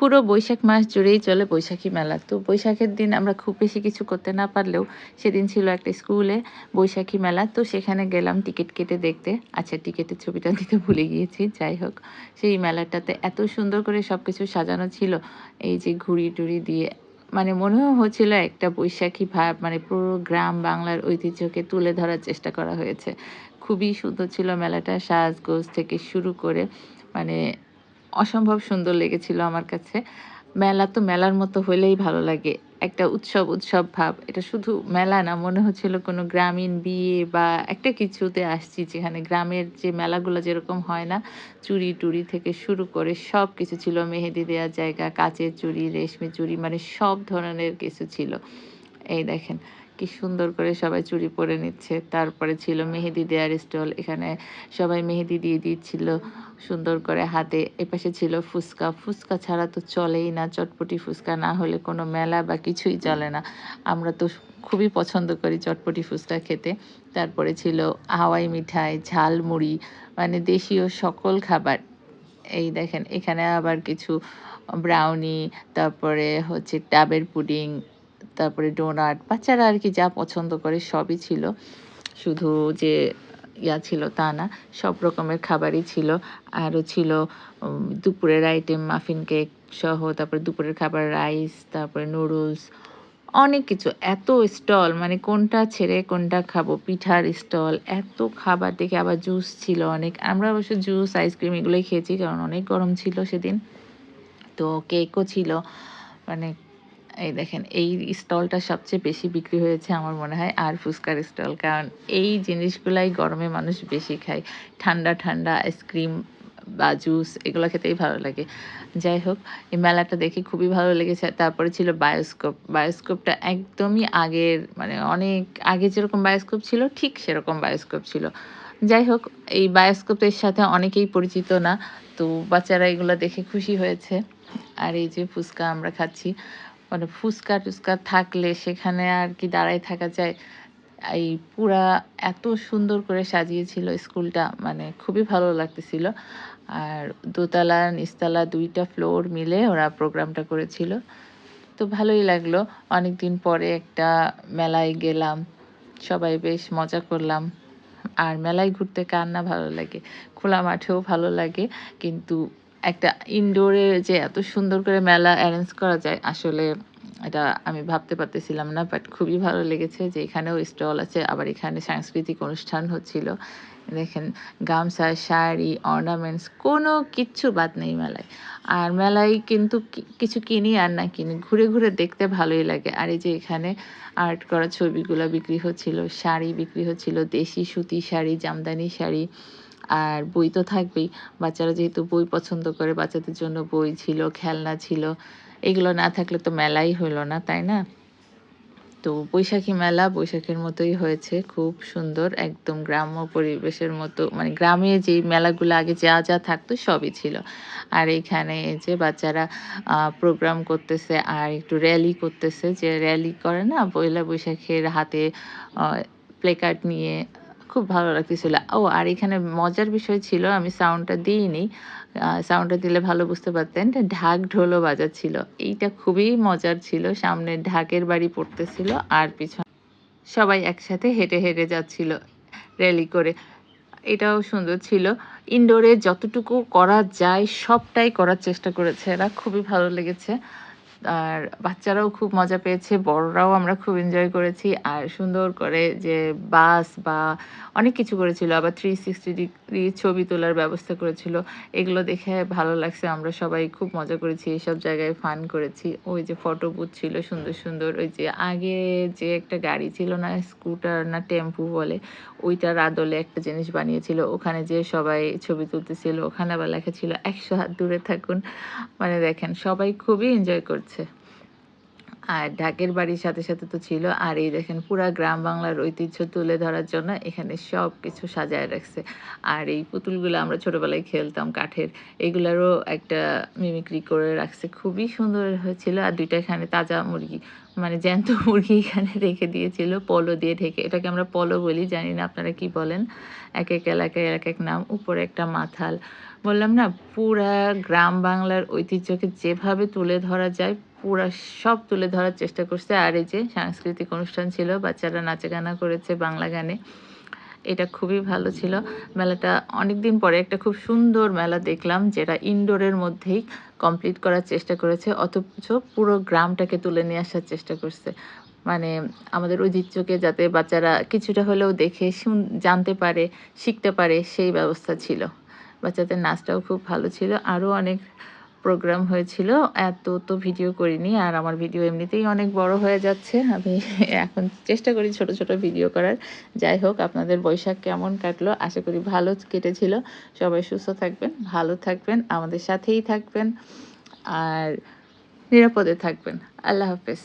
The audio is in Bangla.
পুরো বৈশাখ মাস জুড়েই চলে বৈশাখী মেলা। তো বৈশাখের দিন আমরা খুব বেশি কিছু করতে না পারলেও সেদিন ছিল একটা স্কুলে বৈশাখী মেলা, তো সেখানে গেলাম টিকিট কেটে দেখতে। আচ্ছা টিকিটের ছবিটা দিতে ভুলে গিয়েছি, যাই হোক। সেই মেলাটাতে এত সুন্দর করে সব কিছু সাজানো ছিল, এই যে ঘুড়ি টুড়ি দিয়ে। মানে মনে হচ্ছিল একটা বৈশাখী ভাব মানে পুরো গ্রাম বাংলার ঐতিহ্যকে তুলে ধরার চেষ্টা করা হয়েছে। খুবই সুন্দর ছিল মেলাটা, সাজগোজ থেকে শুরু করে মানে অসম্ভব সুন্দর লেগেছিল আমার কাছে। মেলা তো মেলার মতো হলেই ভালো লাগে। একটা উৎসব উৎসব ভাব। এটা শুধু মেলা না, মনে হচ্ছিল কোনো গ্রামীণ বিয়ে বা একটা কিছুতে আসছি যেখানে গ্রামের যে মেলাগুলো যেরকম হয় না চুড়ি টুড়ি থেকে শুরু করে সব কিছু ছিল। মেহেদি দেওয়ার জায়গা, কাচের চুড়ি রেশমি চুড়ি মানে সব ধরনের কিছু ছিল। এই দেখেন কি সুন্দর করে সবাই চুড়ি পরে নিচ্ছে। তারপরে ছিল মেহেদি দেওয়ার স্টল, এখানে সবাই মেহেদি দিয়ে দিচ্ছিল সুন্দর করে হাতে। এপাশে ছিল ফুচকা। ফুচকা ছাড়া তো চলেই না, চটপটি ফুচকা না হলে কোনো মেলা বা কিছুই চলে না। আমরা তো খুবই পছন্দ করি চটপটি ফুচকা খেতে। তারপরে ছিল হাওয়াই মিঠাই, ঝালমুড়ি মানে দেশীয় সকল খাবার। এই দেখেন, এখানে আবার কিছু ব্রাউনি তারপরে হচ্ছে ডাবের পুডিং তারপরে ডোনাট, বাচ্চারা আর কি যা পছন্দ করে সবই ছিল। শুধু যে ইয়া ছিল তা না, সব রকমের খাবারই ছিল। আরও ছিল দুপুরের আইটেম মাফিন কেক সহ, তারপরে দুপুরের খাবার রাইস তারপরে নুডলস অনেক কিছু। এত স্টল মানে কোনটা ছেড়ে কোনটা খাব, পিঠার স্টল এত খাবার দেখে আবার জুস ছিল অনেক। আমরা অবশ্য জুস আইসক্রিম এগুলোই খেয়েছি, কারণ অনেক গরম ছিল সেদিন। তো কেকও ছিল মানে এই দেখেন, এই স্টলটা সবচেয়ে বেশি বিক্রি হয়েছে আমার মনে হয় আর ফুচকার স্টল। কারণ এই জিনিসগুলাই গরমে মানুষ বেশি খায়। ঠান্ডা ঠান্ডা আইসক্রিম বা জুস এগুলো খেতেই ভালো লাগে। যাই হোক, এই মেলাটা দেখে খুবই ভালো লেগেছে। তারপরে ছিল বায়োস্কোপ বায়োস্কোপটা একদমই আগের মানে অনেক আগে যেরকম বায়োস্কোপ ছিল, ঠিক সেরকম বায়োস্কোপ ছিল। যাই হোক, এই বায়োস্কোপের সাথে অনেকেই পরিচিত না, তো বাচ্চারা এগুলো দেখে খুশি হয়েছে। আর এই যে ফুচকা আমরা খাচ্ছি। মানে ফুচকা টুচকা থাকলে সেখানে আর কি দাঁড়ায় থাকা যায়। এই পুরা এত সুন্দর করে সাজিয়েছিল স্কুলটা মানে খুবই ভালো লাগতেছিল। আর দোতলা, নিচতলা দুইটা ফ্লোর মিলে ওরা প্রোগ্রামটা করেছিল। তো ভালোই লাগল। অনেক দিন পরে একটা মেলায় গেলাম, সবাই বেশ মজা করলাম। আর মেলায় ঘুরতে কার না ভালো লাগে? খোলা মাঠেও ভালো লাগে, কিন্তু একটা ইনডোরে যে এত সুন্দর করে মেলা অ্যারেঞ্জ করা যায়, আসলে এটা আমি ভাবতে পারতেছিলাম না বাট খুবই ভালো লেগেছে যে এখানেও স্টল আছে, আবার এখানে সাংস্কৃতিক অনুষ্ঠান হচ্ছিল। দেখেন, গামছা, শাড়ি অর্নামেন্টস কোনো কিচ্ছু বাদ নেই মেলায়। আর মেলায় কিন্তু কিছু কিনি আর না কিনি, ঘুরে ঘুরে দেখতে ভালোই লাগে। আর এই যে এখানে আর্ট করা ছবিগুলো বিক্রি হচ্ছিল, শাড়ি বিক্রি হচ্ছিল, দেশি সুতি শাড়ি, জামদানি শাড়ি আর বই তো থাকবেই। বাচ্চারা যেহেতু বই পছন্দ করে, বাচ্চাদের জন্য বই ছিল, খেলনা ছিল, এগুলো না থাকলে তো মেলাই হলো না, তাই না? তো বৈশাখী মেলা বৈশাখের মতোই হয়েছে, খুব সুন্দর, একদম গ্রাম্য পরিবেশের মতো মানে গ্রামে যে মেলাগুলো আগে যা যা থাকতো সবই ছিল। আর এখানে যে বাচ্চারা প্রোগ্রাম করতেছে আর একটু র্যালি করতেছে, যে র্যালি করে না, পয়লা বৈশাখের হাতে প্লেকার্ড নিয়ে খুব ভালো লাগতেছিল। ও, আর এখানে মজার বিষয় ছিল, আমি সাউন্ডটা দিইনি। সাউন্ডটা দিলে ভালো বুঝতে পারতেন, ঢাক ঢোলও বাজাচ্ছিল। এইটা খুবই মজার ছিল, সামনে ঢাকের বাড়ি পড়তেছিল আর পিছনে সবাই একসাথে হেঁটে হেঁটে যাচ্ছিল র্যালি করে। এটাও সুন্দর ছিল। ইনডোরে যতটুকু করা যায়, সবটাই করার চেষ্টা করেছে এরা। খুবই ভালো লেগেছে। আর বাচ্চারাও খুব মজা পেয়েছে, বড়রাও আমরা খুব এনজয় করেছি। আর সুন্দর করে যে বাস বা অনেক কিছু করেছিল, আবার থ্রি সিক্সটি ডিগ্রি ছবি তোলার ব্যবস্থা করেছিল। এগুলো দেখে ভালো লাগছে, আমরা সবাই খুব মজা করেছি এইসব জায়গায় ফান করেছি। ওই যে ফটো বুথ ছিল সুন্দর সুন্দর, ওই যে আগে যে একটা গাড়ি ছিল না স্কুটার না টেম্পু বলে, ওইটার আদলে একটা জিনিস বানিয়েছিল। ওখানে যে সবাই ছবি তুলতেছিল, ওখানে আবার লেখা ছিল, একশো হাত দূরে থাকুন। মানে দেখেন, সবাই খুবই এনজয় করছে। লাগছে আর ঢাকের বাড়ির সাথে সাথে তো ছিল। আর এই দেখেন পুরা গ্রাম বাংলার ঐতিহ্য তুলে ধরার জন্য এখানে সব কিছু সাজায় রাখছে। আর এই পুতুলগুলো আমরা ছোটবেলায় খেলতাম, কাঠের। এগুলারও একটা মিমিক্রি করে রাখছে। খুবই সুন্দর হয়েছিল। আর দুইটা এখানে তাজা মুরগি মানে জ্যান্ত মুরগি এখানে রেখে দিয়েছিল। পলো দিয়ে ঢেকে, এটাকে আমরা পলো বলি, জানি না আপনারা কি বলেন। এক এক এলাকায় এক এক নাম, উপরে একটা মাথাল। বললাম না, পুরা গ্রাম বাংলার ঐতিহ্যকে যেভাবে তুলে ধরা যায় পুরা সব তুলে ধরার চেষ্টা করছে। আর এই যে সাংস্কৃতিক অনুষ্ঠান ছিল, বাচ্চারা নাচে গানা করেছে বাংলা গানে, এটা খুবই ভালো ছিল। মেলাটা অনেক দিন পরে একটা খুব সুন্দর মেলা দেখলাম, যেটা ইনডোরের মধ্যেই কমপ্লিট করার চেষ্টা করেছে, অথচ পুরো গ্রামটাকে তুলে নিয়ে আসার চেষ্টা করছে। মানে আমাদের ঐতিহ্যকে যাতে বাচ্চারা কিছুটা হলেও দেখে, শুন, জানতে পারে, শিখতে পারে, সেই ব্যবস্থা ছিল। বাচ্চাদের নাচটাও খুব ভালো ছিল। আরও অনেক প্রোগ্রাম হয়েছিল, এত তো ভিডিও করিনি, আর আমার ভিডিও এমনিতেই অনেক বড় হয়ে যাচ্ছে। আমি এখন চেষ্টা করি ছোট ছোট ভিডিও করার। যাই হোক, আপনাদের বৈশাখ কেমন কাটলো? আশা করি ভালো কেটেছিল। সবাই সুস্থ থাকবেন, ভালো থাকবেন, আমাদের সাথেই থাকবেন, আর নিরাপদে থাকবেন। আল্লাহ হাফেজ।